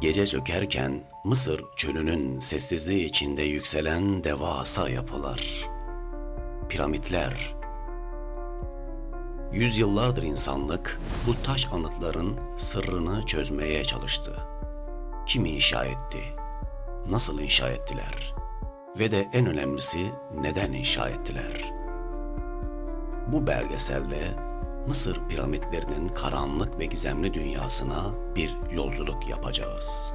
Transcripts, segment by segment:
Gece çökerken Mısır çölünün sessizliği içinde yükselen devasa yapılar. Piramitler. Yüzyıllardır insanlık bu taş anıtların sırrını çözmeye çalıştı. Kim inşa etti? Nasıl inşa ettiler? Ve de en önemlisi neden inşa ettiler? Bu belgeselde Mısır piramitlerinin karanlık ve gizemli dünyasına bir yolculuk yapacağız.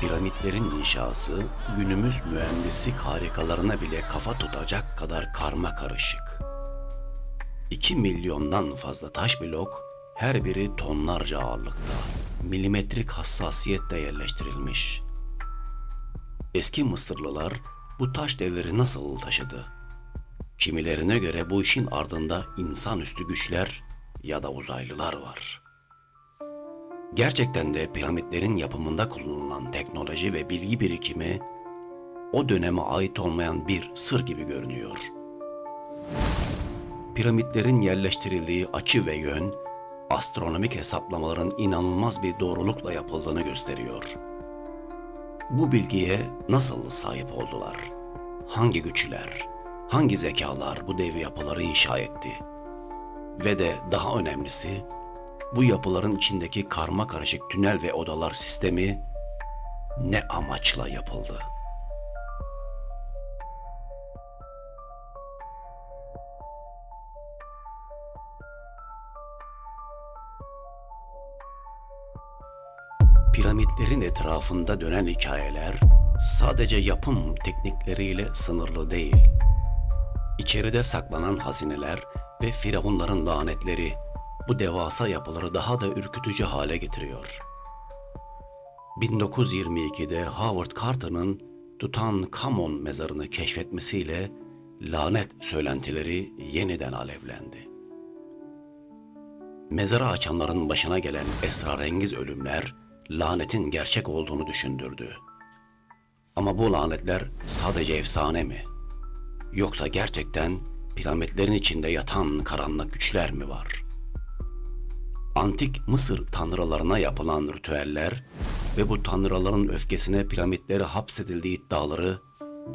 Piramitlerin inşası günümüz mühendislik harikalarına bile kafa tutacak kadar karma karışık. 2 milyondan fazla taş blok, her biri tonlarca ağırlıkta, milimetrik hassasiyetle yerleştirilmiş. Eski Mısırlılar bu taş devleri nasıl taşıdı? Kimilerine göre bu işin ardında insanüstü güçler ya da uzaylılar var. Gerçekten de piramitlerin yapımında kullanılan teknoloji ve bilgi birikimi o döneme ait olmayan bir sır gibi görünüyor. Piramitlerin yerleştirildiği açı ve yön astronomik hesaplamaların inanılmaz bir doğrulukla yapıldığını gösteriyor. Bu bilgiye nasıl sahip oldular? Hangi güçler, hangi zekalar bu dev yapıları inşa etti? Ve de daha önemlisi bu yapıların içindeki karma karışık tünel ve odalar sistemi ne amaçla yapıldı? Piramitlerin etrafında dönen hikayeler sadece yapım teknikleriyle sınırlı değil. İçeride saklanan hazineler ve firavunların lanetleri bu devasa yapıları daha da ürkütücü hale getiriyor. 1922'de Howard Carter'ın Tutankhamon mezarını keşfetmesiyle lanet söylentileri yeniden alevlendi. Mezarı açanların başına gelen esrarengiz ölümler lanetin gerçek olduğunu düşündürdü. Ama bu lanetler sadece efsane mi? Yoksa gerçekten piramitlerin içinde yatan karanlık güçler mi var? Antik Mısır tanrılarına yapılan ritüeller ve bu tanrıların öfkesine piramitleri hapsedildiği iddiaları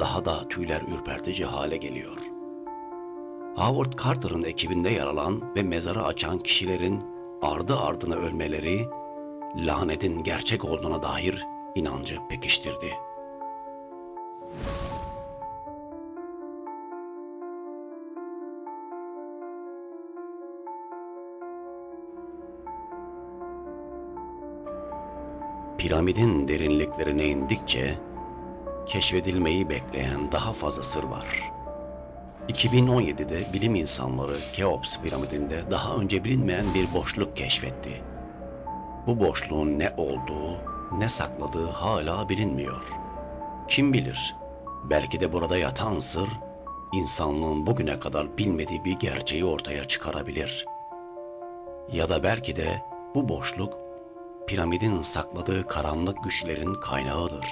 daha da tüyler ürpertici hale geliyor. Howard Carter'ın ekibinde yer alan ve mezarı açan kişilerin ardı ardına ölmeleri lanetin gerçek olduğuna dair inancı pekiştirdi. Piramidin derinliklerine indikçe keşfedilmeyi bekleyen daha fazla sır var. 2017'de bilim insanları Keops piramidinde daha önce bilinmeyen bir boşluk keşfetti. Bu boşluğun ne olduğu, ne sakladığı hala bilinmiyor. Kim bilir? Belki de burada yatan sır insanlığın bugüne kadar bilmediği bir gerçeği ortaya çıkarabilir. Ya da belki de bu boşluk piramidin sakladığı karanlık güçlerin kaynağıdır.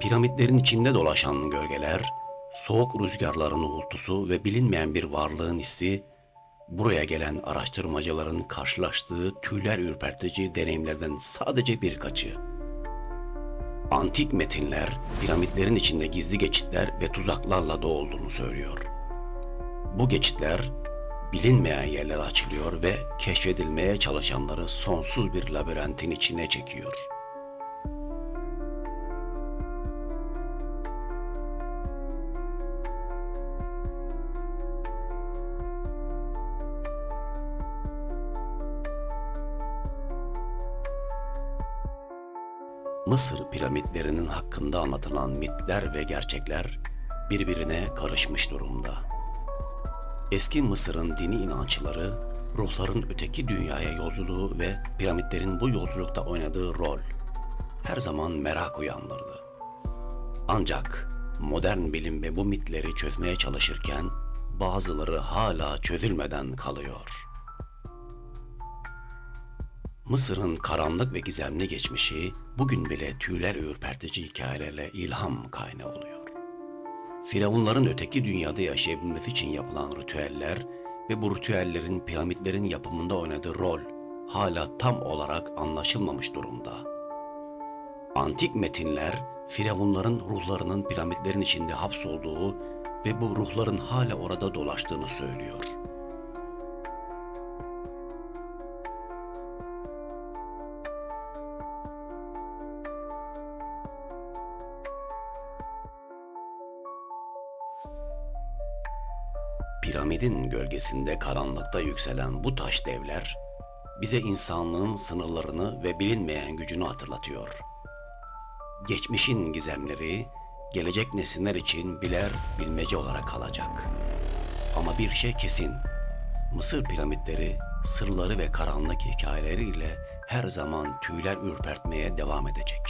Piramitlerin içinde dolaşan gölgeler, soğuk rüzgarların uğultusu ve bilinmeyen bir varlığın hissi buraya gelen araştırmacıların karşılaştığı tüyler ürpertici deneyimlerden sadece birkaçı. Antik metinler piramitlerin içinde gizli geçitler ve tuzaklarla dolduğunu söylüyor. Bu geçitler bilinmeyen yerler açılıyor ve keşfedilmeye çalışanları sonsuz bir labirentin içine çekiyor. Mısır piramitlerinin hakkında anlatılan mitler ve gerçekler birbirine karışmış durumda. Eski Mısır'ın dini inançları, ruhların öteki dünyaya yolculuğu ve piramitlerin bu yolculukta oynadığı rol her zaman merak uyandırdı. Ancak modern bilim ve bu mitleri çözmeye çalışırken bazıları hala çözülmeden kalıyor. Mısır'ın karanlık ve gizemli geçmişi bugün bile tüyler ürpertici hikayelerle ilham kaynağı oluyor. Firavunların öteki dünyada yaşayabilmesi için yapılan ritüeller ve bu ritüellerin piramitlerin yapımında oynadığı rol hala tam olarak anlaşılmamış durumda. Antik metinler firavunların ruhlarının piramitlerin içinde hapsolduğu ve bu ruhların hala orada dolaştığını söylüyor. Piramidin gölgesinde karanlıkta yükselen bu taş devler bize insanlığın sınırlarını ve bilinmeyen gücünü hatırlatıyor. Geçmişin gizemleri gelecek nesiller için birer bilmece olarak kalacak. Ama bir şey kesin. Mısır piramitleri sırları ve karanlık hikayeleriyle her zaman tüyler ürpertmeye devam edecek.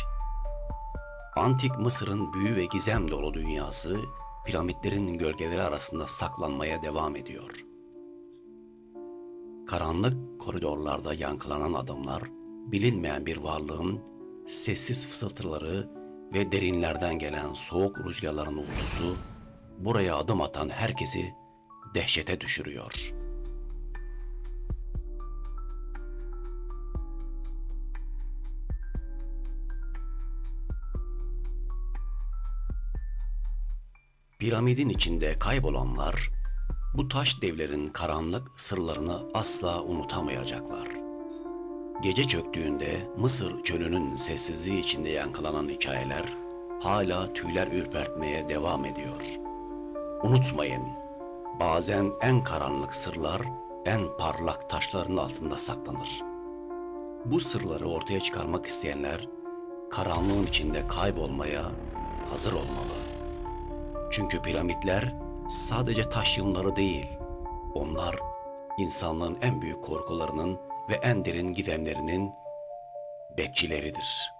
Antik Mısır'ın büyü ve gizem dolu dünyası piramitlerin gölgeleri arasında saklanmaya devam ediyor. Karanlık koridorlarda yankılanan adımlar, bilinmeyen bir varlığın sessiz fısıltıları ve derinlerden gelen soğuk rüzgarların uğultusu buraya adım atan herkesi dehşete düşürüyor. Piramidin içinde kaybolanlar bu taş devlerin karanlık sırlarını asla unutamayacaklar. Gece çöktüğünde Mısır çölünün sessizliği içinde yankılanan hikayeler hala tüyler ürpertmeye devam ediyor. Unutmayın, bazen en karanlık sırlar en parlak taşların altında saklanır. Bu sırları ortaya çıkarmak isteyenler karanlığın içinde kaybolmaya hazır olmalı. Çünkü piramitler sadece taş yığınları değil, onlar insanlığın en büyük korkularının ve en derin gizemlerinin bekçileridir.